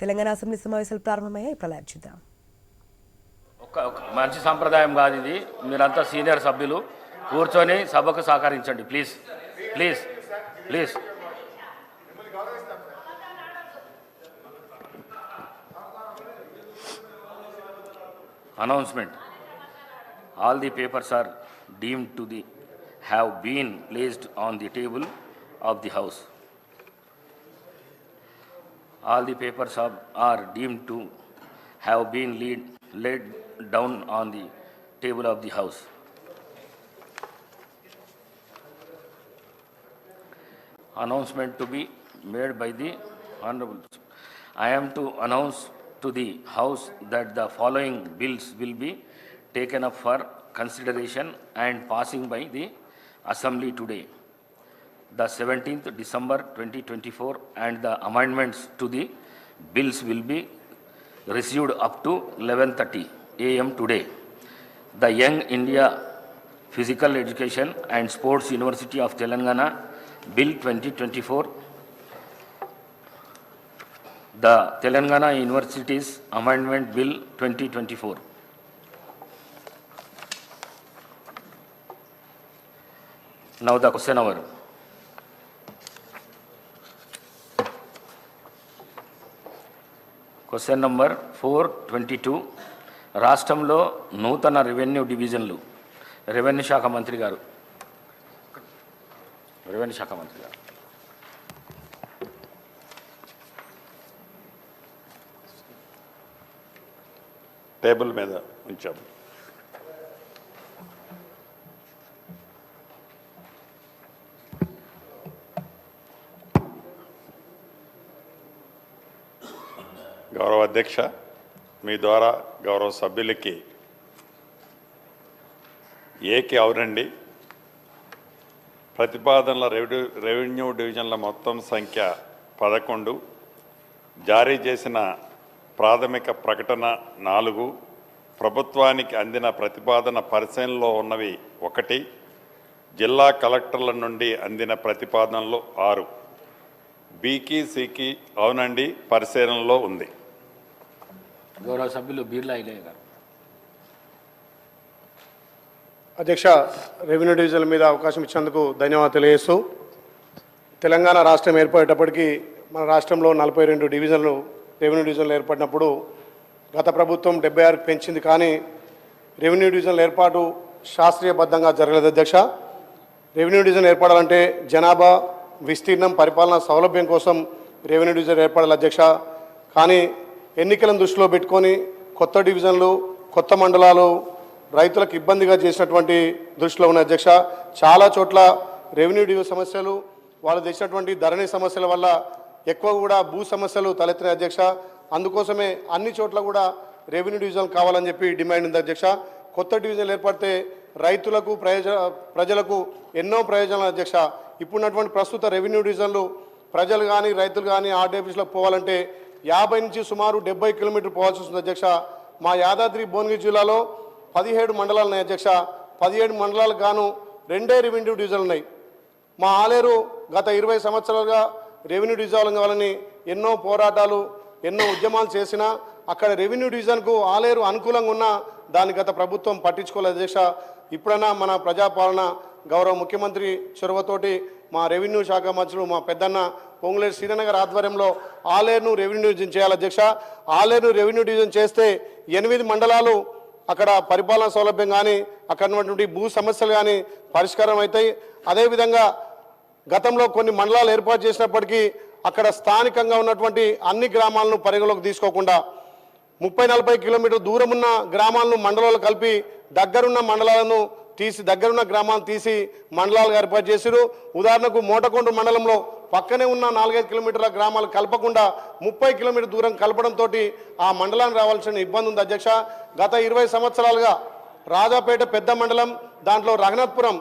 Telangana assembly సమావేశాలు ప్రారంభమయ్యాయి. ఇప్పుడు చూద్దాం. ఒక మంచి సంప్రదాయం కాదు ఇది. మీరంతా సీనియర్ సభ్యులు. కూర్చొని సభకు సహకరించండి. Please. Please. Please. Announcement all the papers are deemed to the have been placed on the table of the house all the papers are, are deemed to have been laid, laid down on the table of the house announcement to be made by the honorable. I am to announce to the House that the following bills will be taken up for consideration and passing by the Assembly today. The 17th December 2024 and the amendments to the bills will be received up to 11:30 a.m. today. The Young India Physical Education and Sports University of Telangana Bill 2024 the Telangana Universities Amendment Bill 2024. Now the question hour. Question number four twenty two. రాష్ట్రంలో నూతన revenue డివిజన్లు. Revenue శాఖ మంత్రి గారు. Revenue శాఖ మంత్రి గారు. Table మీద ఉంచాము. గౌరవ అధ్యక్ష మీ ద్వారా గౌరవ సభ్యులకి ఏకి అవునండి. ప్రతిపాదనల రెవెన్యూ రెవెన్యూ డివిజన్ల మొత్తం సంఖ్య పదకొండు. జారీ చేసిన ప్రాథమిక ప్రకటన నాలుగు. ప్రభుత్వానికి అందిన ప్రతిపాదన పరిశీలనలో ఉన్నవి ఒకటి. జిల్లా కలెక్టర్ల నుండి అందిన ప్రతిపాదనలు ఆరు. బీకి సికి అవునండి పరిశీలనలో ఉంది. గౌరవ సభ్యులు బీర్లా ఇలయ్య గారు. అధ్యక్ష రెవెన్యూ డివిజన్ మీద అవకాశం ఇచ్చినందుకు ధన్యవాదాలు తెలియజేస్తూ తెలంగాణ రాష్ట్రం ఏర్పడేటప్పటికీ మన రాష్ట్రంలో నలభై రెండు డివిజన్లు రెవెన్యూ డివిజన్లు ఏర్పడినప్పుడు గత ప్రభుత్వం డెబ్బై ఆరుకు పెంచింది కానీ రెవెన్యూ డివిజన్ల ఏర్పాటు శాస్త్రీయబద్ధంగా జరగలేదు అధ్యక్ష. రెవెన్యూ డివిజన్ ఏర్పడాలంటే జనాభా విస్తీర్ణం పరిపాలన సౌలభ్యం కోసం రెవెన్యూ డివిజన్ ఏర్పడాలి అధ్యక్ష. కానీ ఎన్నికలను దృష్టిలో పెట్టుకొని కొత్త డివిజన్లు కొత్త మండలాలు రైతులకు ఇబ్బందిగా చేసినటువంటి దృష్టిలో ఉన్న అధ్యక్ష చాలా చోట్ల రెవెన్యూ డివిజన్ సమస్యలు వాళ్ళు తెచ్చినటువంటి ధరణి సమస్యల వల్ల ఎక్కువ కూడా భూ సమస్యలు తలెత్తిన అధ్యక్ష. అందుకోసమే అన్ని చోట్ల కూడా రెవెన్యూ డివిజన్ కావాలని చెప్పి డిమాండ్ ఉంది అధ్యక్ష. కొత్త డివిజన్లు ఏర్పడితే రైతులకు ప్రయోజ ప్రజలకు ఎన్నో ప్రయోజనాలు అధ్యక్ష. ఇప్పుడున్నటువంటి ప్రస్తుత రెవెన్యూ డివిజన్లు ప్రజలు కానీ రైతులు కానీ ఆర్డీఎఫీస్లకు పోవాలంటే యాభై నుంచి సుమారు డెబ్బై కిలోమీటర్ పోవాల్సి వస్తుంది అధ్యక్ష. మా యాదాద్రి భువనగిరి జిల్లాలో పదిహేడు మండలాలు ఉన్నాయి అధ్యక్ష. పదిహేడు మండలాలకు గాను రెండే రెవెన్యూ డివిజన్లు ఉన్నాయి. మా ఆలేరు గత ఇరవై సంవత్సరాలుగా రెవెన్యూ డివిజన్ కావాలని ఎన్నో పోరాటాలు ఎన్నో ఉద్యమాలు చేసినా అక్కడ రెవెన్యూ డివిజన్కు ఆలేరు అనుకూలంగా ఉన్నా దాన్ని గత ప్రభుత్వం పట్టించుకోలేదు అధ్యక్ష. ఇప్పుడైనా మన ప్రజాపాలన గౌరవ ముఖ్యమంత్రి చొరవతోటి మా రెవెన్యూ శాఖ మంత్రులు మా పెద్దన్న పొంగులేరు శ్రీనగర్ ఆధ్వర్యంలో ఆలేరును రెవెన్యూ డివిజన్ చేయాలి అధ్యక్ష. ఆలేరును రెవెన్యూ డివిజన్ చేస్తే ఎనిమిది మండలాలు అక్కడ పరిపాలన సౌలభ్యం కానీ అక్కడ ఉన్నటువంటి భూ సమస్యలు కానీ పరిష్కారం అవుతాయి. అదేవిధంగా గతంలో కొన్ని మండలాలు ఏర్పాటు చేసినప్పటికీ అక్కడ స్థానికంగా ఉన్నటువంటి అన్ని గ్రామాలను పరిగణలోకి తీసుకోకుండా ముప్పై నలభై కిలోమీటర్ దూరం ఉన్న గ్రామాలను మండలాలు కలిపి దగ్గరున్న మండలాలను తీసి దగ్గరున్న గ్రామాలను తీసి మండలాలుగా ఏర్పాటు చేసిరు ఉదాహరణకు మోటకొండ మండలంలో పక్కనే ఉన్న నాలుగైదు కిలోమీటర్ల గ్రామాలు కలపకుండా ముప్పై కిలోమీటర్ దూరం కలపడంతో ఆ మండలానికి రావాల్సిన ఇబ్బంది ఉంది అధ్యక్ష. గత ఇరవై సంవత్సరాలుగా రాజాపేట పెద్ద మండలం దాంట్లో రఘునాథ్పురం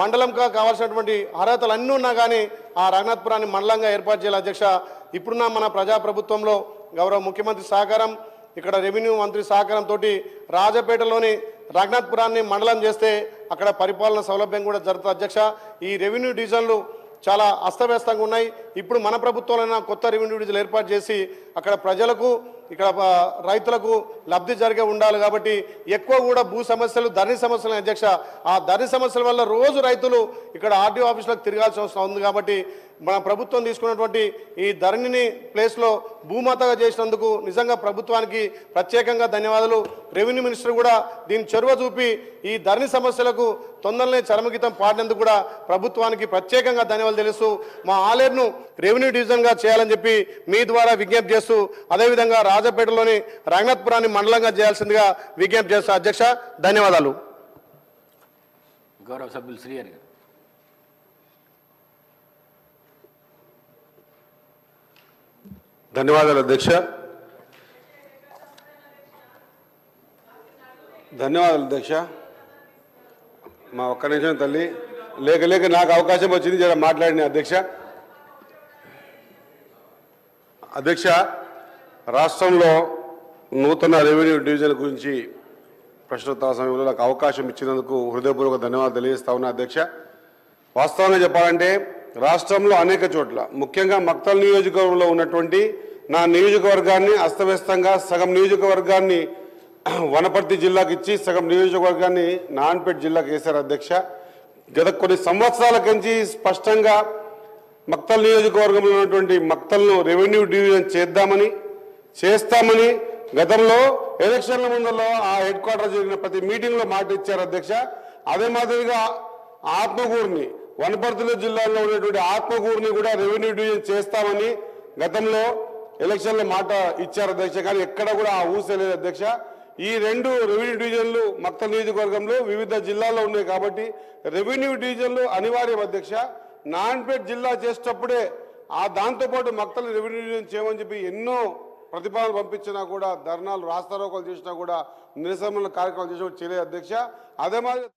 మండలంగా కావాల్సినటువంటి అర్హతలు అన్నీ ఉన్నా కానీ ఆ రఘునాథ్పురాన్ని మండలంగా ఏర్పాటు చేయాలి అధ్యక్ష. ఇప్పుడున్న మన ప్రజాప్రభుత్వంలో గౌరవ ముఖ్యమంత్రి సహకారం ఇక్కడ రెవెన్యూ మంత్రి సహకారంతో రాజపేటలోని రఘునాథ్పురాన్ని మండలం చేస్తే అక్కడ పరిపాలన సౌలభ్యం కూడా జరుగుతుంది అధ్యక్ష. ఈ రెవెన్యూ డివిజన్లు చాలా అస్తవ్యస్తంగా ఉన్నాయి. ఇప్పుడు మన ప్రభుత్వంలో కొత్త రెవెన్యూ డివిజన్ ఏర్పాటు చేసి అక్కడ ప్రజలకు ఇక్కడ రైతులకు లబ్ధి జరిగే ఉండాలి కాబట్టి ఎక్కువ కూడా భూ సమస్యలు ధరణి సమస్యలు అధ్యక్ష. ఆ ధరణి సమస్యల వల్ల రోజు రైతులు ఇక్కడ ఆర్డీఓ ఆఫీసులకు తిరగాల్సిన అవసరం ఉంది కాబట్టి మన ప్రభుత్వం తీసుకున్నటువంటి ఈ ధరణిని ప్లేస్లో భూమాతగా చేసినందుకు నిజంగా ప్రభుత్వానికి ప్రత్యేకంగా ధన్యవాదాలు. రెవెన్యూ మినిస్టర్ కూడా దీని చొరవ చూపి ఈ ధరణి సమస్యలకు తొందరనే చరమగీతం పాడినందుకు కూడా ప్రభుత్వానికి ప్రత్యేకంగా ధన్యవాదాలు తెలుస్తూ మా ఆలేరును రెవెన్యూ డివిజన్గా చేయాలని చెప్పి మీ ద్వారా విజ్ఞప్తి చేస్తూ అదేవిధంగా రాజపేటలోని రంగనాథపురాన్ని మండలంగా చేయాల్సిందిగా విజ్ఞప్తి చేస్తూ. అధ్యక్ష ధన్యవాదాలు. గౌరవ సభ్యులు శ్రీహరి గారు. ధన్యవాదాలు అధ్యక్ష. ధన్యవాదాలు అధ్యక్ష. మా ఒక్క నిమిషం తల్లి. లేక లేక నాకు అవకాశం వచ్చింది జర మాట్లాడిన అధ్యక్ష. అధ్యక్ష రాష్ట్రంలో నూతన రెవెన్యూ డివిజన్ గురించి ప్రశ్నోత్తర సమయంలో నాకు అవకాశం ఇచ్చినందుకు హృదయపూర్వక ధన్యవాదాలు తెలియజేస్తా ఉన్నా అధ్యక్ష. వాస్తవంగా చెప్పాలంటే రాష్ట్రంలో అనేక చోట్ల ముఖ్యంగా మక్తల్ నియోజకవర్గంలో ఉన్నటువంటి నా నియోజకవర్గాన్ని అస్తవ్యస్తంగా సగం నియోజకవర్గాన్ని వనపర్తి జిల్లాకి ఇచ్చి సగం నియోజకవర్గాన్ని నాన్పేట్ జిల్లాకి వేశారు అధ్యక్ష. గత కొన్ని సంవత్సరాల నుంచి స్పష్టంగా మక్తల్ నియోజకవర్గంలో ఉన్నటువంటి మక్తల్ను రెవెన్యూ డివిజన్ చేద్దామని చేస్తామని గతంలో ఎలక్షన్ల ముందరలో ఆ హెడ్ క్వార్టర్ జరిగిన ప్రతి మీటింగ్లో మాట ఇచ్చారు అధ్యక్ష. అదే మాదిరిగా ఆత్మకూరుని వనపర్తిలో జిల్లాలో ఉన్నటువంటి ఆత్మకూరుని కూడా రెవెన్యూ డివిజన్ చేస్తామని గతంలో ఎలక్షన్లో మాట ఇచ్చారు అధ్యక్ష. కానీ ఎక్కడ కూడా ఆ ఊసలేదు అధ్యక్ష. ఈ రెండు రెవెన్యూ డివిజన్లు మక్తల్ నియోజకవర్గంలో వివిధ జిల్లాల్లో ఉన్నాయి కాబట్టి రెవెన్యూ డివిజన్లు అనివార్యం అధ్యక్ష. నాన్పేట్ జిల్లా చేసేటప్పుడే ఆ దాంతోపాటు మక్తల రెవెన్యూ చేయమని చెప్పి ఎన్నో ప్రతిపాదనలు పంపించినా కూడా ధర్నాలు రాస్తారోకలు చేసినా కూడా నిరసనల కార్యక్రమాలు చేసినా చేయలేదు అధ్యక్ష. అదే మాదిరి